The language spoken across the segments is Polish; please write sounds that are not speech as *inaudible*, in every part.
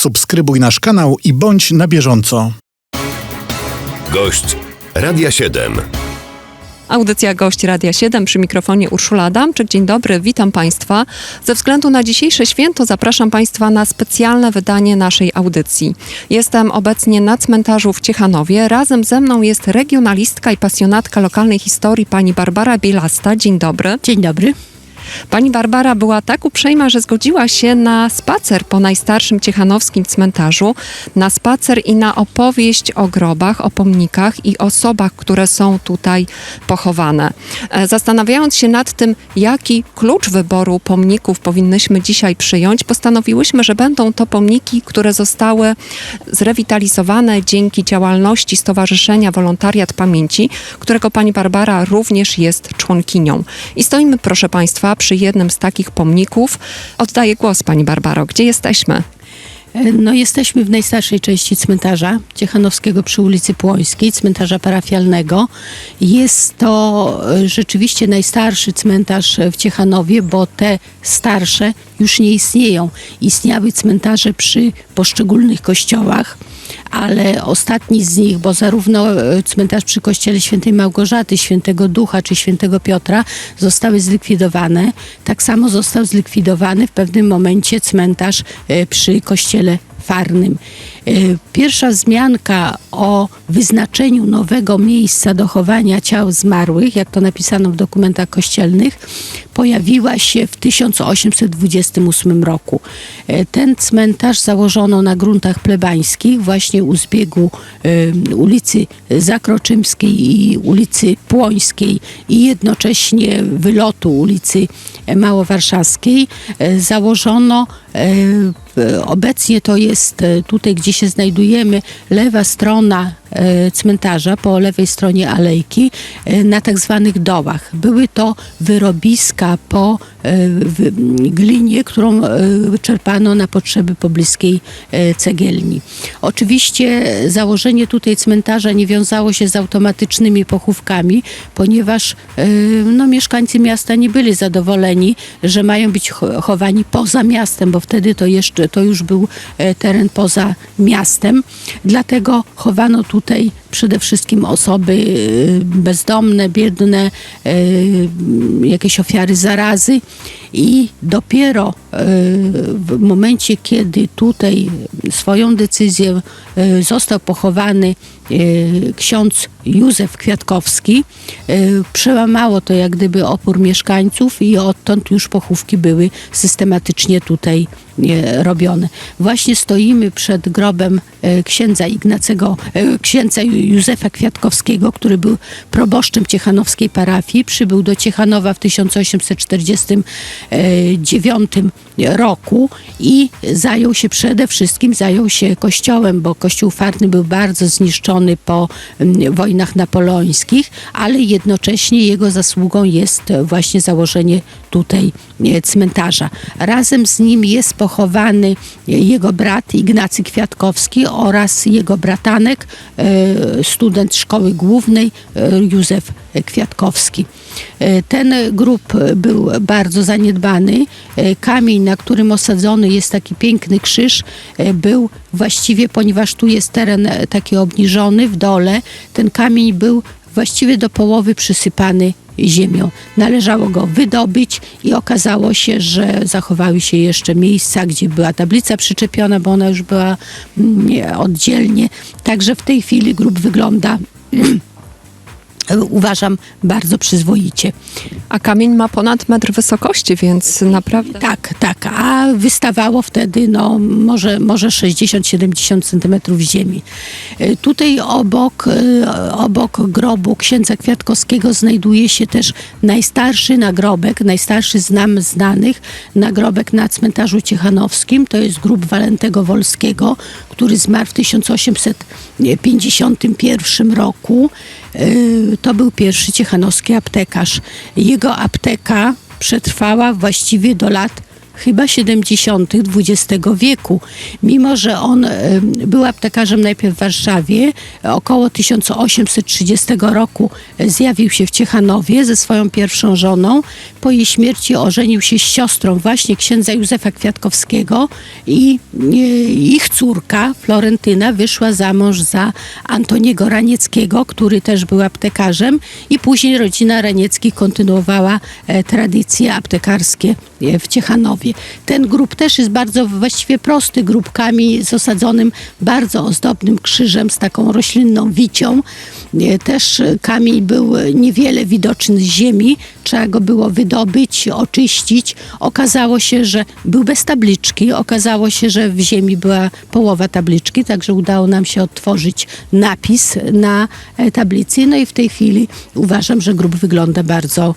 subskrybuj nasz kanał i bądź na bieżąco. Gość Radia 7. Audycja Gość Radia 7 przy mikrofonie Urszula Adamczyk. Dzień dobry, witam Państwa. Ze względu na dzisiejsze święto zapraszam Państwa na specjalne wydanie naszej audycji. Jestem obecnie na cmentarzu w Ciechanowie. Razem ze mną jest regionalistka i pasjonatka lokalnej historii pani Barbara Bielasta. Dzień dobry. Dzień dobry. Pani Barbara była tak uprzejma, że zgodziła się na spacer po najstarszym ciechanowskim cmentarzu, na spacer i na opowieść o grobach, o pomnikach i osobach, które są tutaj pochowane. E, Zastanawiając się nad tym, jaki klucz wyboru pomników powinnyśmy dzisiaj przyjąć, postanowiłyśmy, że będą to pomniki, które zostały zrewitalizowane dzięki działalności Stowarzyszenia Wolontariat Pamięci, którego pani Barbara również jest członkinią. I stoimy, proszę Państwa, przy jednym z takich pomników. Oddaję głos Pani Barbaro. Gdzie jesteśmy? No, jesteśmy w najstarszej części cmentarza Ciechanowskiego przy ulicy Płońskiej, cmentarza parafialnego. Jest to e, rzeczywiście najstarszy cmentarz w Ciechanowie, bo te starsze już nie istnieją. Istniały cmentarze przy poszczególnych kościołach, ale ostatni z nich, bo zarówno e, cmentarz przy kościele świętej Małgorzaty, świętego Ducha czy świętego Piotra zostały zlikwidowane. Tak samo został zlikwidowany w pewnym momencie cmentarz e, przy kościele Farnym. E, Pierwsza wzmianka o wyznaczeniu nowego miejsca do chowania ciał zmarłych, jak to napisano w dokumentach kościelnych, pojawiła się w 1828 roku. E, Ten cmentarz założono na gruntach plebańskich, właśnie u zbiegu e, ulicy Zakroczymskiej i ulicy Płońskiej i jednocześnie wylotu ulicy Małowarszawskiej. Założono Obecnie to jest e, tutaj, gdzie się znajdujemy, lewa strona e, cmentarza, po lewej stronie alejki, e, na tak zwanych dołach. Były to wyrobiska po e, glinie, którą e, czerpano na potrzeby pobliskiej e, cegielni. Oczywiście założenie tutaj cmentarza nie wiązało się z automatycznymi pochówkami, ponieważ e, no, mieszkańcy miasta nie byli zadowoleni, że mają być cho- chowani poza miastem, bo wtedy to jeszcze to już był e, teren poza miastem. Dlatego chowano tutaj przede wszystkim osoby e, bezdomne, biedne, e, jakieś ofiary zarazy. I dopiero e, w momencie, kiedy tutaj swoją decyzję został pochowany ksiądz Józef Kwiatkowski, przełamało to jak gdyby opór mieszkańców i odtąd już pochówki były systematycznie tutaj e, robione. Właśnie stoimy przed grobem e, księdza Ignacego, e, księdza Józefa Kwiatkowskiego, który był proboszczem ciechanowskiej parafii. Przybył do Ciechanowa w 1849 roku i zajął się przede wszystkim zajął się kościołem, bo kościół farny był bardzo zniszczony po wojnach napoleońskich, ale jednocześnie jego zasługą jest właśnie założenie tutaj cmentarza. Razem z nim jest pochowany jego brat Ignacy Kwiatkowski oraz jego bratanek, e, student szkoły głównej e, Józef Kwiatkowski. E, Ten grób był bardzo zaniedbany. Kamień, na którym osadzony jest taki piękny krzyż, był właściwie, ponieważ tu jest teren taki obniżony w dole, ten kamień był właściwie do połowy przysypany ziemią. Należało go wydobyć i okazało się, że zachowały się jeszcze miejsca, gdzie była tablica przyczepiona, bo ona już była mm, nie, oddzielnie. Także w tej chwili grób wygląda *clears throat* uważam bardzo przyzwoicie. A kamień ma ponad metr wysokości, więc naprawdę... Tak, tak, a wystawało wtedy no, może, może 60-70 centymetrów ziemi. E, Tutaj obok, e, obok grobu księdza Kwiatkowskiego znajduje się też najstarszy nagrobek, najstarszy z nam znanych nagrobek na cmentarzu ciechanowskim. To jest grób Walentego Wolskiego, który zmarł w 1851 roku. E, To był pierwszy ciechanowski aptekarz. Jego apteka przetrwała właściwie do lat chyba 70. XX wieku. Mimo, że on e, był aptekarzem najpierw w Warszawie, około 1830 roku zjawił się w Ciechanowie ze swoją pierwszą żoną. Po jej śmierci ożenił się z siostrą właśnie księdza Józefa Kwiatkowskiego i e, ich córka Florentyna wyszła za mąż za Antoniego Ranieckiego, który też był aptekarzem i później rodzina Ranieckich kontynuowała e, tradycje aptekarskie w Ciechanowie. Ten grób też jest bardzo właściwie prosty, grupkami z osadzonym bardzo ozdobnym krzyżem z taką roślinną wicią. E, Też e, kamień był e, niewiele widoczny z ziemi, trzeba go było wydobyć, oczyścić. Okazało się, że był bez tabliczki, okazało się, że w ziemi była połowa tabliczki, także udało nam się odtworzyć napis na tablicy. No i w tej chwili uważam, że grób wygląda bardzo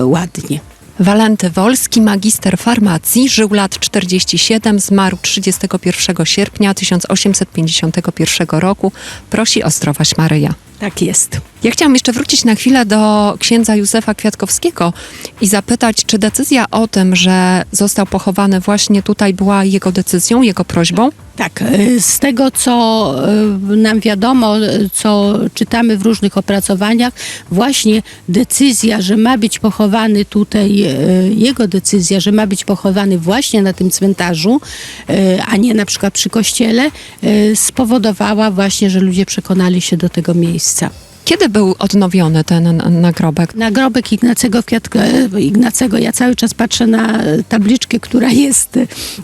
ładnie. Walenty Wolski, magister farmacji, żył lat 47, zmarł 31 sierpnia 1851 roku. Prosi o zdrowaś Maryja. Tak jest. Ja chciałam jeszcze wrócić na chwilę do księdza Józefa Kwiatkowskiego i zapytać, czy decyzja o tym, że został pochowany właśnie tutaj była jego decyzją, jego prośbą? Tak, e, z tego co e, nam wiadomo, e, co czytamy w różnych opracowaniach, właśnie decyzja, że ma być pochowany tutaj, jego decyzja, że ma być pochowany właśnie na tym cmentarzu, a nie na przykład przy kościele, spowodowała właśnie, że ludzie przekonali się do tego miejsca. Kiedy był odnowiony ten nagrobek? Nagrobek Ignacego, Kwiatka, Ignacego, ja cały czas patrzę na tabliczkę, która jest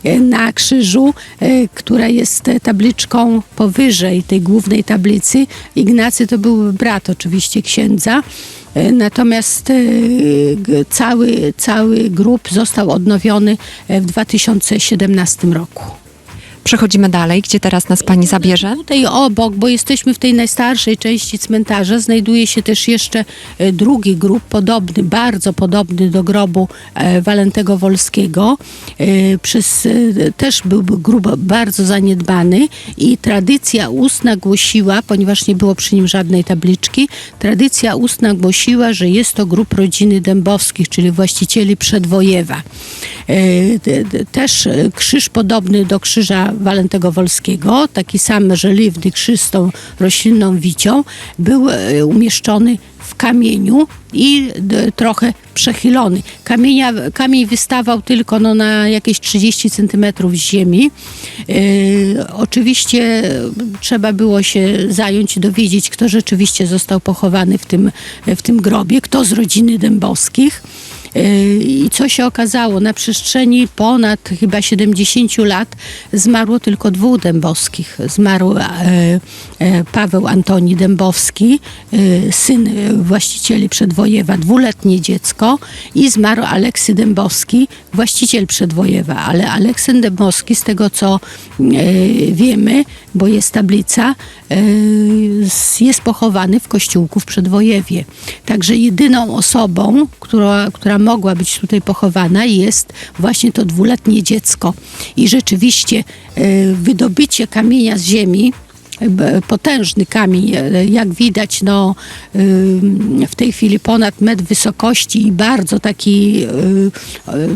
e, na krzyżu, e, która jest e, tabliczką powyżej tej głównej tablicy. Ignacy to był brat oczywiście księdza. E, Natomiast e, cały, cały grób został odnowiony e, w 2017 roku. Przechodzimy dalej, gdzie teraz nas pani zabierze? Tutaj obok, bo jesteśmy w tej najstarszej części cmentarza, znajduje się też jeszcze e, drugi grób, podobny, bardzo podobny do grobu e, Walentego Wolskiego. E, Przez, e, też był grób bardzo zaniedbany i tradycja ustna głosiła, ponieważ nie było przy nim żadnej tabliczki, tradycja ustna głosiła, że jest to grób rodziny Dębowskich, czyli właścicieli przedwojewa. E, Też e, krzyż podobny do krzyża Walentego Wolskiego, taki sam żeliwny krzyż z tą roślinną wicią, był e, umieszczony w kamieniu i trochę przechylony. Kamienia, kamień wystawał tylko no, na jakieś 30 centymetrów ziemi. Oczywiście trzeba było się zająć dowiedzieć, kto rzeczywiście został pochowany w tym, w tym grobie, kto z rodziny Dębowskich. Yy, I co się okazało? Na przestrzeni ponad chyba 70 lat zmarło tylko dwóch Dębowskich. Zmarł e, e, Paweł Antoni Dębowski, e, syn właścicieli przedwojewa, dwuletnie dziecko i zmarł Aleksy Dębowski, właściciel przedwojewa. Ale Aleksy Dębowski, z tego co wiemy, bo jest tablica, jest pochowany w kościółku w Przedwojewie. Także jedyną osobą, która, która mogła być tutaj pochowana jest właśnie to dwuletnie dziecko. I rzeczywiście e, wydobycie kamienia z ziemi, b- potężny kamień, e, jak widać, no, w tej chwili ponad metr wysokości i bardzo taki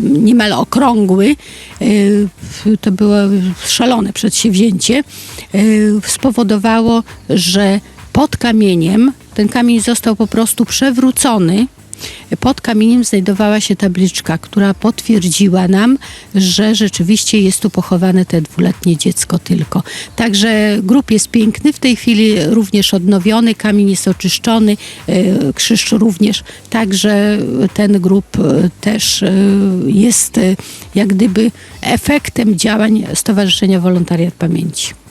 niemal okrągły. To było szalone przedsięwzięcie. Spowodowało, że pod kamieniem ten kamień został po prostu przewrócony. Pod kamieniem znajdowała się tabliczka, która potwierdziła nam, że rzeczywiście jest tu pochowane te dwuletnie dziecko tylko. Także grób jest piękny, w tej chwili również odnowiony, kamień jest oczyszczony, e, krzyż również. Także ten grób e, też e, jest jak gdyby efektem działań Stowarzyszenia Wolontariat Pamięci.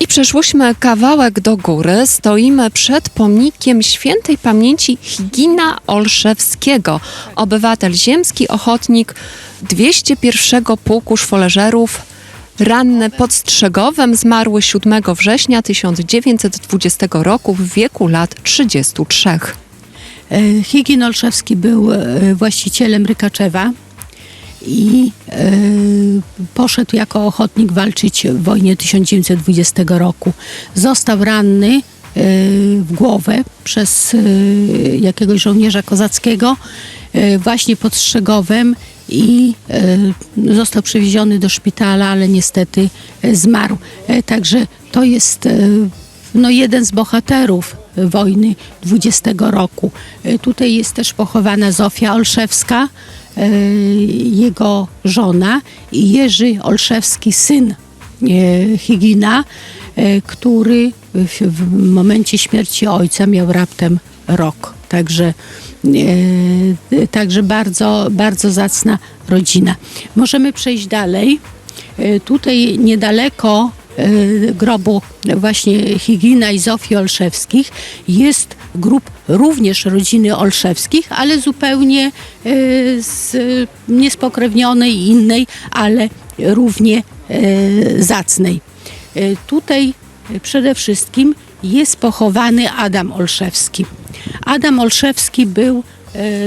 I przeszłyśmy kawałek do góry. Stoimy przed pomnikiem świętej pamięci Higina Olszewskiego, obywatel ziemski, ochotnik 201 Pułku Szwoleżerów, ranny pod Strzegowem, zmarły 7 września 1920 roku w wieku lat 33. E, Higin Olszewski był e, właścicielem Rykaczewa i e, poszedł jako ochotnik walczyć w wojnie 1920 roku. Został ranny e, w głowę przez e, jakiegoś żołnierza kozackiego właśnie pod Strzegowem i został przewieziony do szpitala, ale niestety zmarł. Także to jest no, jeden z bohaterów wojny 20 roku. Tutaj jest też pochowana Zofia Olszewska, jego żona i Jerzy Olszewski, syn e, Higina, e, który w, momencie śmierci ojca miał raptem rok. Także, e, także bardzo, bardzo zacna rodzina. Możemy przejść dalej. E, Tutaj niedaleko e, grobu właśnie Higina i Zofii Olszewskich jest grób również rodziny Olszewskich, ale zupełnie e, z, niespokrewnionej, innej, ale równie e, zacnej. Tutaj przede wszystkim jest pochowany Adam Olszewski. Adam Olszewski był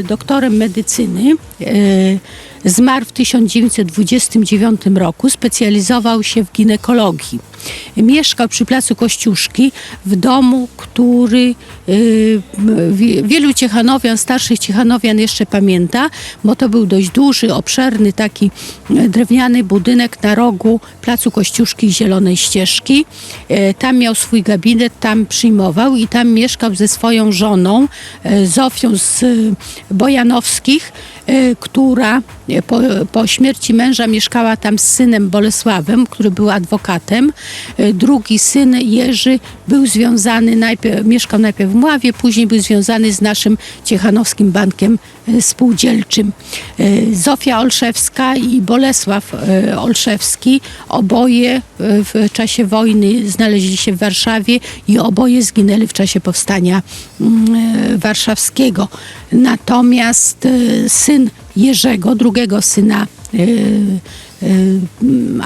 doktorem medycyny. E, zmarł w 1929 roku. Specjalizował się w ginekologii. Mieszkał przy placu Kościuszki w domu, który wie- wielu Ciechanowian, starszych Ciechanowian jeszcze pamięta, bo to był dość duży, obszerny taki e, drewniany budynek na rogu placu Kościuszki Zielonej Ścieżki. E, Tam miał swój gabinet, tam przyjmował i tam mieszkał ze swoją żoną, e, Zofią z e, Bojanowskich, e, która e, po, po śmierci męża mieszkała tam z synem Bolesławem, który był adwokatem. E, Drugi syn Jerzy był związany, najpierw, mieszkał najpierw w Mławie, później był związany z naszym Ciechanowskim Bankiem Spółdzielczym. Zofia Olszewska i Bolesław Olszewski, oboje w czasie wojny znaleźli się w Warszawie i oboje zginęli w czasie powstania mm, warszawskiego. Natomiast e, syn Jerzego, drugiego syna e, e,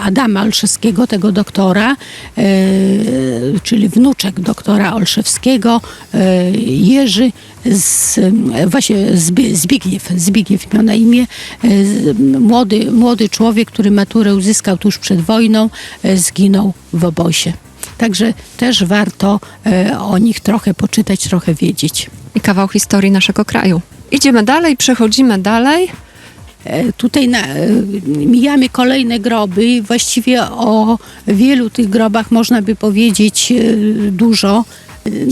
Adama Olszewskiego, tego doktora, czyli wnuczek doktora Olszewskiego, Jerzy, z, właśnie Zbi- Zbigniew, Zbigniew miał na imię, młody, młody człowiek, który maturę uzyskał tuż przed wojną, zginął w obozie. Także też warto e, o nich trochę poczytać, trochę wiedzieć. I kawał historii naszego kraju. Idziemy dalej, przechodzimy dalej. E, Tutaj na, e, mijamy kolejne groby. i Właściwie o wielu tych grobach można by powiedzieć dużo.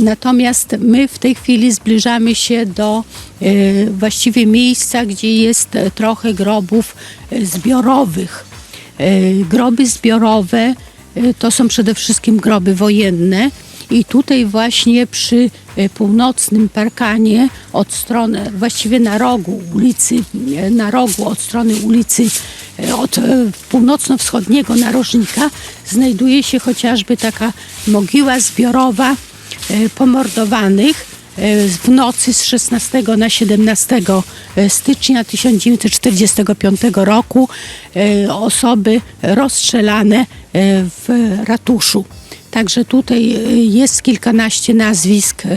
Natomiast my w tej chwili zbliżamy się do właściwie miejsca, gdzie jest trochę grobów zbiorowych. Groby zbiorowe to są przede wszystkim groby wojenne. I tutaj właśnie przy e, północnym parkanie od strony, właściwie na rogu ulicy, na rogu od strony ulicy e, od północno-wschodniego narożnika znajduje się chociażby taka mogiła zbiorowa pomordowanych w nocy z 16 na 17 stycznia 1945 roku e, osoby rozstrzelane e, w ratuszu. Także tutaj e, jest kilkanaście nazwisk e,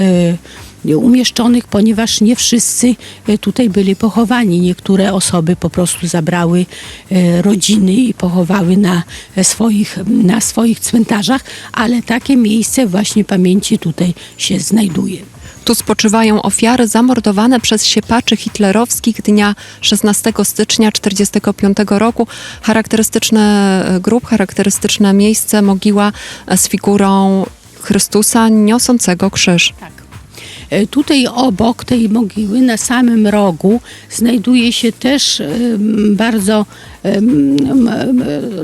umieszczonych, ponieważ nie wszyscy e, tutaj byli pochowani. Niektóre osoby po prostu zabrały e, rodziny i pochowały na e, swoich, na swoich cmentarzach, ale takie miejsce właśnie pamięci tutaj się znajduje. Tu spoczywają ofiary zamordowane przez siepaczy hitlerowskich dnia 16 stycznia 1945 roku. Charakterystyczny grób, charakterystyczne miejsce, mogiła z figurą Chrystusa niosącego krzyż. Tak. E, Tutaj obok tej mogiły, na samym rogu, znajduje się też em, bardzo.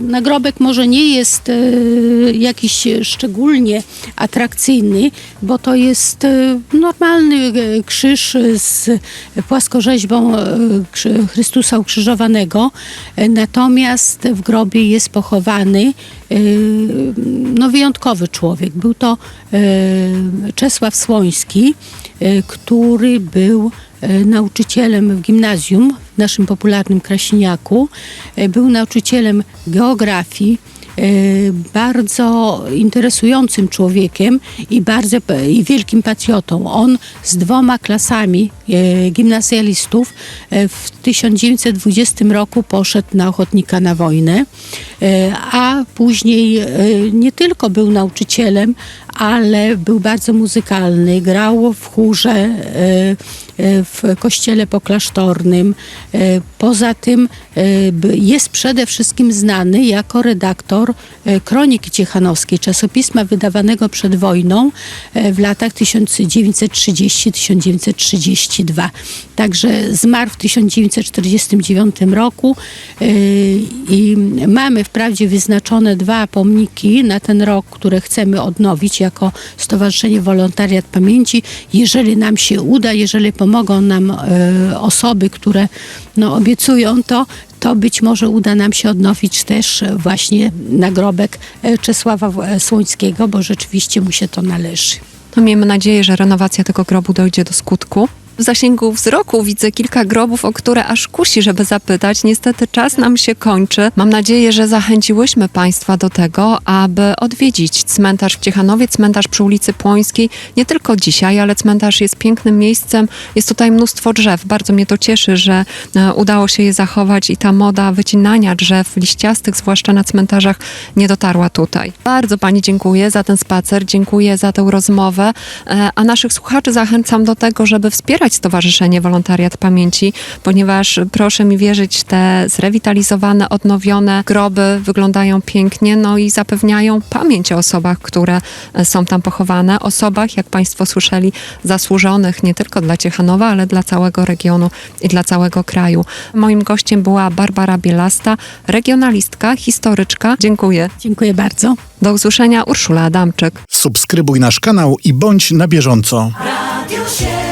Nagrobek może nie jest e, jakiś szczególnie atrakcyjny, bo to jest e, normalny e, krzyż z płaskorzeźbą Chrystusa ukrzyżowanego. Natomiast w grobie jest pochowany no, wyjątkowy człowiek. Był to Czesław Słoński, który był nauczycielem w gimnazjum w naszym popularnym Kraśniaku. E, Był nauczycielem geografii, e, bardzo interesującym człowiekiem i bardzo i wielkim patriotą. On z dwoma klasami e, gimnazjalistów e, w 1920 roku poszedł na ochotnika na wojnę, e, a później e, nie tylko był nauczycielem, ale był bardzo muzykalny, grał w chórze, e, w kościele poklasztornym. E, Poza tym e, jest przede wszystkim znany jako redaktor e, Kroniki Ciechanowskiej, czasopisma wydawanego przed wojną e, w latach 1930-1932. Także zmarł w 1949 roku e, i mamy wprawdzie wyznaczone dwa pomniki na ten rok, które chcemy odnowić jako Stowarzyszenie Wolontariat Pamięci. Jeżeli nam się uda, jeżeli pomogą nam e, osoby, które no, obiecują to, to być może uda nam się odnowić też właśnie nagrobek e, Czesława e, Słońskiego, bo rzeczywiście mu się to należy. No miejmy nadzieję, że renowacja tego grobu dojdzie do skutku. W zasięgu wzroku widzę kilka grobów, o które aż kusi, żeby zapytać. Niestety czas nam się kończy. Mam nadzieję, że zachęciłyśmy Państwa do tego, aby odwiedzić cmentarz w Ciechanowie, cmentarz przy ulicy Płońskiej. Nie tylko dzisiaj, ale cmentarz jest pięknym miejscem. Jest tutaj mnóstwo drzew. Bardzo mnie to cieszy, że e, udało się je zachować i ta moda wycinania drzew liściastych, zwłaszcza na cmentarzach, nie dotarła tutaj. Bardzo Pani dziękuję za ten spacer, dziękuję za tę rozmowę, e, a naszych słuchaczy zachęcam do tego, żeby wspierać Stowarzyszenie Wolontariat Pamięci, ponieważ proszę mi wierzyć, te zrewitalizowane, odnowione groby wyglądają pięknie, no i zapewniają pamięć o osobach, które e, są tam pochowane, osobach, jak Państwo słyszeli, zasłużonych nie tylko dla Ciechanowa, ale dla całego regionu i dla całego kraju. Moim gościem była Barbara Bielasta, regionalistka, historyczka. Dziękuję. Dziękuję bardzo. Do usłyszenia, Urszula Adamczyk. Subskrybuj nasz kanał i bądź na bieżąco. Radio 7.